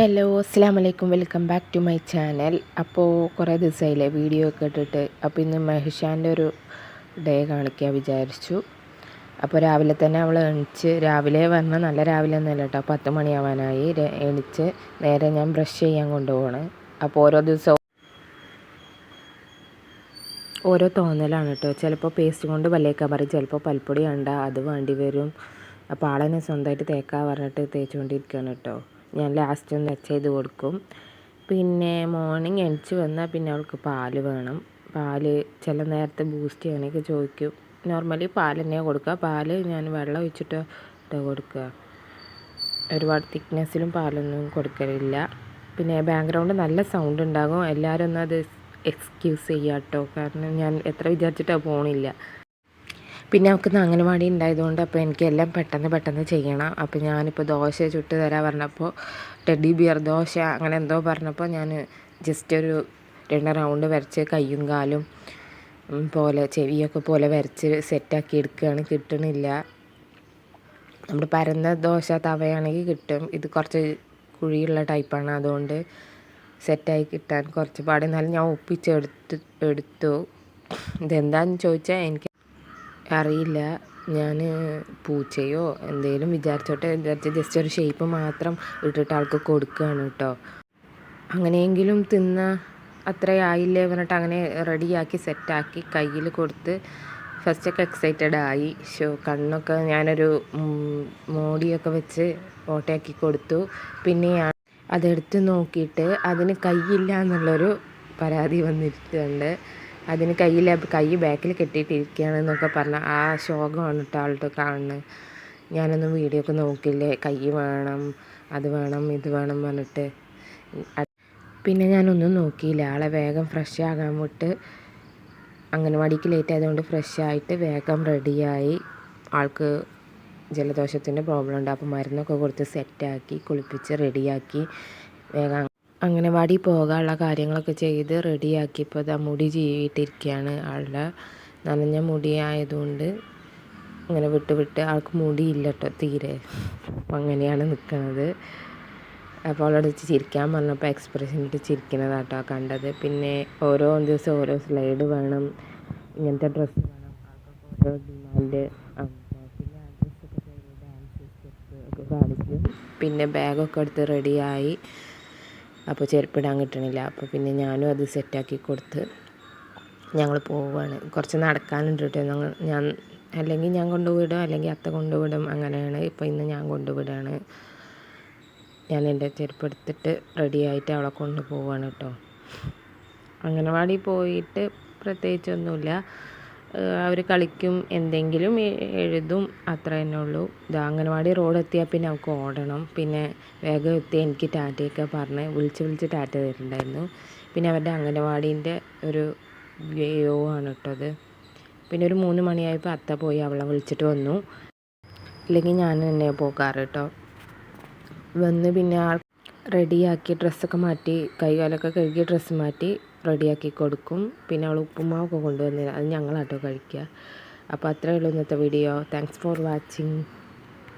Hello അസ്സാം വലൈക്കും welcome back to my channel അപ്പോൾ കുറേ ദിവസമായില്ലേ വീഡിയോ ഒക്കെ ഇട്ടിട്ട്. അപ്പോൾ ഇന്ന് മെഹിഷാന്റെ ഒരു ഡേ കാണിക്കാൻ വിചാരിച്ചു. അപ്പോൾ രാവിലെ തന്നെ അവൾ എണിച്ച് രാവിലെ വന്ന നല്ല രാവിലെ ഒന്നുമല്ല കേട്ടോ പത്ത് മണിയാവാനായി. എണിച്ച് നേരെ ഞാൻ ബ്രഷ് ചെയ്യാൻ കൊണ്ടുപോകണം അപ്പോൾ ഓരോ ദിവസവും ഓരോ തോന്നലാണ് കേട്ടോ. ചിലപ്പോൾ പേസ്റ്റ് കൊണ്ട് പല്ലേക്കാൻ പറയും ചിലപ്പോൾ പൽപ്പൊടി കണ്ട അത് വേണ്ടി വരും. അപ്പോൾ ആളെന്നെ സ്വന്തമായിട്ട് തേക്കാൻ പറഞ്ഞിട്ട് തേച്ചുകൊണ്ടിരിക്കുകയാണ് കേട്ടോ. ഞാൻ ലാസ്റ്റ് ഒന്ന് ടച്ച് ചെയ്ത് കൊടുക്കും. പിന്നെ മോർണിംഗ് എണിച്ച് വന്നാൽ പിന്നെ അവൾക്ക് പാൽ വേണം. പാൽ ചില നേരത്തെ ബൂസ്റ്റ് ചെയ്യാനൊക്കെ ചോദിക്കും. നോർമലി പാൽ തന്നെയാണ് കൊടുക്കുക പാൽ ഞാൻ വെള്ളം ഒഴിച്ചിട്ട് കൊടുക്കുക ഒരുപാട് തിക്നെസ്സിലും പാലൊന്നും കൊടുക്കലില്ല. പിന്നെ ബാക്ക്ഗ്രൗണ്ട് നല്ല സൗണ്ട് ഉണ്ടാകും. എല്ലാവരും ഒന്നും അത് എക്സ്ക്യൂസ് ചെയ്യാം കേട്ടോ കാരണം ഞാൻ എത്ര വിചാരിച്ചിട്ടാണ് പോണില്ല. പിന്നെ അവൾക്ക് അംഗനവാടി ഉണ്ടായതുകൊണ്ട് അപ്പോൾ എനിക്ക് എല്ലാം പെട്ടെന്ന് പെട്ടെന്ന് ചെയ്യണം. അപ്പോൾ ഞാനിപ്പോൾ ദോശ ചുട്ട് തരാൻ പറഞ്ഞപ്പോൾ ടെഡി ബിയർ ദോശ അങ്ങനെ എന്തോ പറഞ്ഞപ്പോൾ ഞാൻ ജസ്റ്റ് ഒരു രണ്ട് റൗണ്ട് വരച്ച് കയ്യും കാലും പോലെ ചെവിയൊക്കെ പോലെ വരച്ച് സെറ്റാക്കി എടുക്കുകയാണ്. കിട്ടണില്ല. നമ്മുടെ പരന്ന ദോശ തവയാണെങ്കിൽ കിട്ടും. ഇത് കുറച്ച് കുഴിയുള്ള ടൈപ്പാണ് അതുകൊണ്ട് സെറ്റായി കിട്ടാൻ കുറച്ച് പാട് എന്നാലും ഞാൻ ഒപ്പിച്ചെടുത്ത് എടുത്തു ഇതെന്താണെന്ന് ചോദിച്ചാൽ എനിക്ക് അറിയില്ല. ഞാൻ പൂച്ചയോ എന്തെങ്കിലും വിചാരിച്ചോട്ടെ വിചാരിച്ച് ജസ്റ്റ് ഒരു ഷേപ്പ് മാത്രം ഇട്ടിട്ട് ആൾക്ക് കൊടുക്കുകയാണ് കേട്ടോ അങ്ങനെയെങ്കിലും തിന്ന അത്രയായില്ലേ പറഞ്ഞിട്ട് അങ്ങനെ റെഡിയാക്കി സെറ്റാക്കി കയ്യിൽ കൊടുത്ത് ഫസ്റ്റൊക്കെ എക്സൈറ്റഡ് ആയി. ഷോ കണ്ണൊക്കെ ഞാനൊരു മോടിയൊക്കെ വെച്ച് ഓട്ടയാക്കി കൊടുത്തു. പിന്നെ അതെടുത്ത് നോക്കിയിട്ട് അതിന് കൈയില്ല എന്നുള്ളൊരു പരാതി വന്നിട്ടുണ്ട്. അതിന് കയ്യിൽ കൈ ബാക്കിൽ കെട്ടിയിട്ടിരിക്കുകയാണെന്നൊക്കെ പറഞ്ഞ ആ ശോകമാണ് കേട്ടോ ആളുടെ കാണുന്നത് ഞാനൊന്നും വീഡിയോ ഒക്കെ നോക്കില്ലേ? കൈ വേണം അത് വേണം ഇത് വേണം പറഞ്ഞിട്ട്. പിന്നെ ഞാനൊന്നും നോക്കിയില്ല. ആളെ വേഗം ഫ്രഷ് ആകാൻ വിട്ട് അംഗനവാടിക്ക് ലേറ്റ് ആയതുകൊണ്ട് ഫ്രഷ് ആയിട്ട് വേഗം റെഡിയായി ആൾക്ക് ജലദോഷത്തിന്റെ പ്രോബ്ലം ഉണ്ട്. അപ്പോൾ മരുന്നൊക്കെ കൊടുത്ത് സെറ്റാക്കി കുളിപ്പിച്ച് റെഡിയാക്കി വേഗം അംഗനവാടി പോകാനുള്ള കാര്യങ്ങളൊക്കെ ചെയ്ത് റെഡിയാക്കി റെഡിയാക്കിയപ്പോൾ ഇതാ മുടി ചീവിട്ടിരിക്കുകയാണ് ആളുടെ നനഞ്ഞ മുടി ആയതുകൊണ്ട് ഇങ്ങനെ വിട്ട് വിട്ട് ആൾക്ക് മുടിയില്ല കേട്ടോ തീരെ. അപ്പം അങ്ങനെയാണ് നിൽക്കുന്നത്. അപ്പോൾ അവളോട് ചിരിക്കാൻ പറഞ്ഞപ്പോൾ എക്സ്പ്രഷൻ ഇട്ട് ചിരിക്കുന്നതാട്ടോ കണ്ടത്. പിന്നെ ഓരോ ദിവസം ഓരോ സ്ലൈഡ് വേണം ഇങ്ങനത്തെ ഡ്രസ്സ് വേണം ഓരോ ഡിമാൻഡ്. പിന്നെ ബാഗൊക്കെ എടുത്ത് റെഡിയായി. അപ്പോൾ ചെരുപ്പിടാൻ കിട്ടണില്ല. അപ്പോൾ പിന്നെ ഞാനും അത് സെറ്റാക്കി കൊടുത്ത് ഞങ്ങൾ പോവുകയാണ്. കുറച്ച് നടക്കാനുണ്ട് കേട്ടോ. ഞങ്ങൾ ഞാൻ അല്ലെങ്കിൽ ഞാൻ കൊണ്ടുവിടും അല്ലെങ്കിൽ അത്ത കൊണ്ടുവിടും. അങ്ങനെയാണ് ഇപ്പോൾ ഇന്ന് ഞാൻ കൊണ്ടുവിടുകയാണ്. ഞാൻ എന്റെ ചെരുപ്പ് എടുത്തിട്ട് റെഡി ആയിട്ട് അവളെ കൊണ്ടുപോവാണ് കേട്ടോ. അംഗനവാടി പോയിട്ട് പ്രത്യേകിച്ചൊന്നുമില്ല. അവർ കളിക്കും എന്തെങ്കിലും എഴുതും അത്ര തന്നെ ഉള്ളൂ. ഇതാ അംഗനവാടി റോഡ് എത്തിയാൽ പിന്നെ അവൾക്ക് ഓടണം. പിന്നെ വേഗം എത്തി എനിക്ക് ടാറ്റയൊക്കെ പറഞ്ഞ് വിളിച്ച് വിളിച്ച് ടാറ്റ തരുന്നുണ്ടായിരുന്നു പിന്നെ അവരുടെ അംഗനവാടീന്റെ ഒരു വ്യൂ ആണ് കേട്ടോ അത്. പിന്നെ ഒരു മൂന്ന് മണിയായപ്പോൾ അത്ത പോയി അവളെ വിളിച്ചിട്ട് വന്നു. അല്ലെങ്കിൽ ഞാൻ തന്നെ പോകാറ് കേട്ടോ വന്ന് പിന്നെ ആൾ റെഡിയാക്കി ഡ്രസ്സൊക്കെ മാറ്റി കൈകാലൊക്കെ കഴുകി ഡ്രസ്സ് മാറ്റി റെഡിയാക്കി കൊടുക്കും. പിന്നെ അവൾ ഉപ്പുമാവൊക്കെ കൊണ്ടുവന്നില്ല അത് ഞങ്ങളാട്ടോ കഴിക്കുക. അപ്പോൾ അത്രയേ ഉള്ളൂ ഇന്നത്തെ വീഡിയോ. Thanks for watching